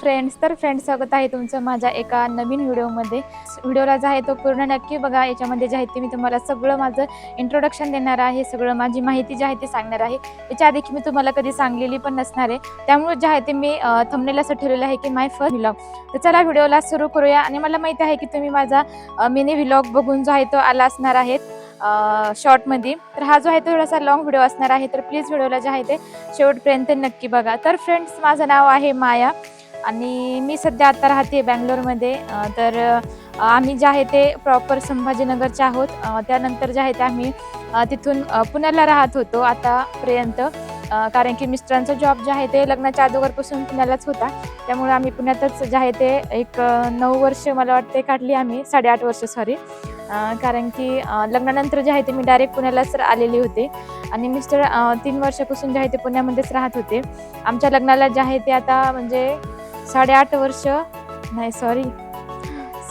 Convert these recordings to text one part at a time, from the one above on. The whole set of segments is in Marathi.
फ्रेंड्स तर फ्रेंड्स स्वागत आहे तुमचं माझ्या एका नवीन व्हिडिओमध्ये. व्हिडिओला जो आहे तो पूर्ण नक्की बघा. याच्यामध्ये जे आहे ते मी तुम्हाला सगळं माझं इंट्रोडक्शन देणार आहे. सगळं माझी माहिती जी आहे ती सांगणार आहे. याच्या आधी मी तुम्हाला कधी सांगलेली पण नसणार आहे. त्यामुळे जे आहे ते मी थंबनेल असं ठरलेलं आहे की माय फर्स्ट व्हिलॉग तर चला व्हिडिओला सुरू करूया. आणि मला माहिती आहे की तुम्ही माझा मिनी व्हिलॉग बघून जो आहे तो आला असणार आहेत शॉर्टमध्ये तर हा जो आहे तो थोडासा लॉंग व्हिडिओ असणार आहे. तर प्लीज व्हिडिओला जे आहे ते शेवटपर्यंत नक्की बघा. तर फ्रेंड्स माझं नाव आहे माया. आणि मी सध्या आता राहते बँगलोरमध्ये. तर आम्ही जे आहे ते प्रॉपर संभाजीनगरचे आहोत. त्यानंतर जे आहे ते आम्ही तिथून पुण्याला राहत होतो आतापर्यंत कारण की मिस्टरांचा जॉब जे आहे ते लग्नाच्या अगोदरपासून पुण्यालाच होता. त्यामुळे आम्ही पुण्यातच जे आहे ते एक नऊ वर्ष मला वाटते काढली आम्ही. साडेआठ वर्ष सॉरी कारण की लग्नानंतर जे आहे ते मी डायरेक्ट पुण्यालाच आलेली होते. आणि मिस्टर तीन वर्षापासून जे आहे ते पुण्यामध्येच राहत होते. आमच्या लग्नाला जे आहे ते आता म्हणजे साडेआठ वर्ष नाही सॉरी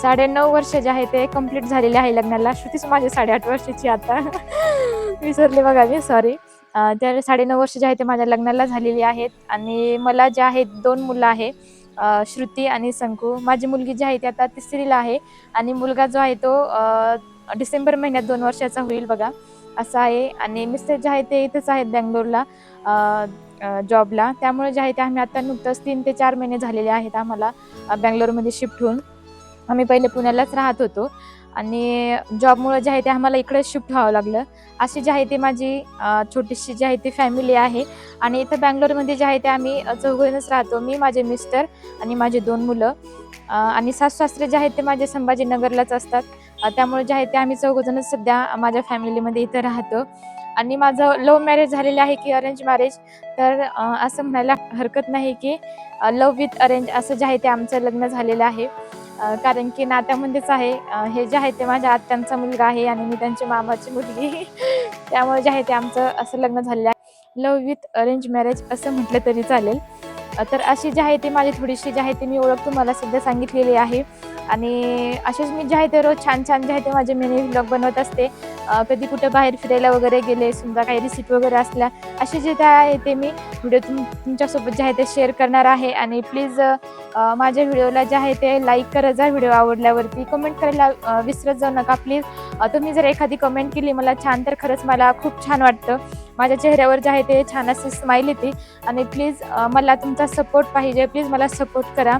साडे नऊ वर्ष जे आहे ते कंप्लीट झालेले आहे लग्नाला. श्रुतीच माझे साडेआठ वर्षाची आता. विसरले बघा मी सॉरी तर साडेनऊ वर्ष जे आहे ते माझ्या लग्नाला झालेली आहेत. आणि मला जे आहेत दोन मुलं आहे श्रुती आणि संकू. माझी मुलगी जी आहे ती आता तिसरीला आहे. आणि मुलगा जो आहे तो डिसेंबर महिन्यात दोन वर्षाचा होईल बघा. असं आहे. आणि मिस्टर जे आहे ते इथंच आहेत बँगलोरला जॉबला. त्यामुळे जे आहे ते आम्ही आता नुकतंच तीन ते चार महिने झालेले आहेत आम्हाला बँगलोरमध्ये शिफ्ट होऊन. आम्ही पहिले पुण्यालाच राहत होतो. आणि जॉबमुळे जे आहे ते आम्हाला इकडे शिफ्ट व्हावं लागलं. अशी जी आहे ती माझी छोटीशी जी आहे ती फॅमिली आहे. आणि इथं बँगलोरमध्ये जे आहे ते आम्ही चौघजणच राहतो. मी माझे मिस्टर आणि माझे दोन मुलं. आणि सासू सासरे जे आहेत ते माझे संभाजीनगरलाच असतात. त्यामुळे जे आहे ते आम्ही चौघजणच सध्या माझ्या फॅमिलीमध्ये इथं राहतो. आणि माझं लव्ह मॅरेज झालेलं आहे की अरेंज मॅरेज. तर असं म्हणायला हरकत नाही की लव्ह विथ अरेंज असं जे आहे ते आमचं लग्न झालेलं आहे. कारण की नात्यामध्येच आहे. हे जे आहे ते माझ्या आत्यांचा मुलगा आहे आणि मी त्यांची मामाची मुलगी. त्यामुळे जे आहे ते आमचं असं लग्न झालेलं आहे. लव्ह विथ अरेंज मॅरेज असं म्हटलं तरी चालेल. तर अशी जी आहे ती माझी थोडीशी जी आहे ती मी ओळख तुम्हाला सध्या सांगितलेली आहे. आणि असेच मी जे आहे ते रोज छान छान जे आहे ते माझे मेने व्लॉग बनवत असते. कधी कुठं बाहेर फिरायला वगैरे गेले समजा काही रिसिप्ट वगैरे असल्या असे जे काय आहे ते मी व्हिडिओ तुम तुमच्यासोबत जे आहे ते शेअर करणार आहे. आणि प्लीज माझ्या व्हिडिओला जे आहे ते लाईक करत जा व्हिडिओ आवडल्यावरती. कमेंट करायला विसरत जाऊ नका प्लीज तुम्ही जर एखादी कमेंट केली मला छान तर खरंच मला खूप छान वाटतं. माझ्या चेहऱ्यावर जे आहे ते छान असे स्माईल येते. आणि प्लीज मला तुमचा सपोर्ट पाहिजे. प्लीज मला सपोर्ट करा.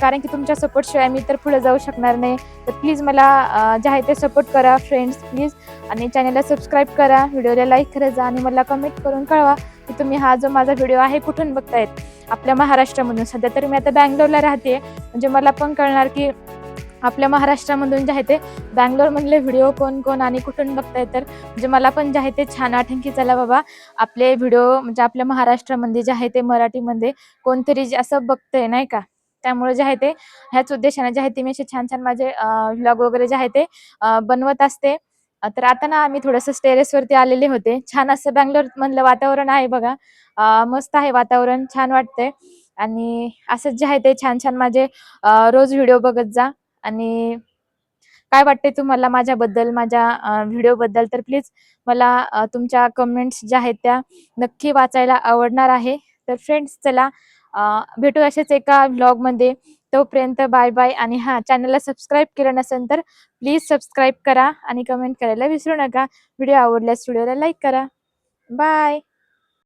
कारण की तुमच्या सपोर्टशिवाय मी तर पुढे जाऊ शकणार नाही. तर प्लीज मला जे आहे ते सपोर्ट करा फ्रेंड्स प्लीज आणि चॅनलला सबस्क्राईब करा. व्हिडिओला लाईक करत जा आणि मला कमेंट करून कळवा की तुम्ही हा जो माझा व्हिडिओ आहे कुठून बघतायत? आपल्या महाराष्ट्रामधून. सध्या तर मी आता बँगलोरला राहते म्हणजे मला पण कळणार की आपल्या महाराष्ट्रामधून जे आहे ते बँगलोरमधले व्हिडिओ कोण कोण आणि कुठून बघताय तर म्हणजे मला पण जे आहे ते छान आठवण की चला बाबा आपले व्हिडिओ म्हणजे आपल्या महाराष्ट्रामध्ये जे आहे ते मराठीमध्ये कोणतरी जे असं बघतंय नाही का? त्यामुळे जे आहे ते ह्याच उद्देशाने जे आहे ते मी असे छान छान माझे व्लॉग वगैरे जे आहे ते बनवत असते. तर आता ना आम्ही थोडंसं टेरेसवरती आलेले होते. छान असं बँगलोर मधलं वातावरण आहे बघा. मस्त आहे वातावरण छान वाटतंय. आणि असंच जे आहे ते छान छान माझे रोज व्हिडिओ बघत जा. आणि काय वाटते तुम्हाला माझ्याबद्दल माझ्या व्हिडिओबद्दल? तर प्लीज मला तुमच्या कमेंट्स ज्या आहेत त्या नक्की वाचायला आवडणार आहे. तर फ्रेंड्स चला भेटू असेच एका व्लॉगमध्ये तोपर्यंत बाय बाय आणि हां चॅनलला सबस्क्राईब केलं नसेल तर प्लीज सबस्क्राईब करा आणि कमेंट करायला विसरू नका. व्हिडिओ आवडल्यास व्हिडिओला लाईक करा. बाय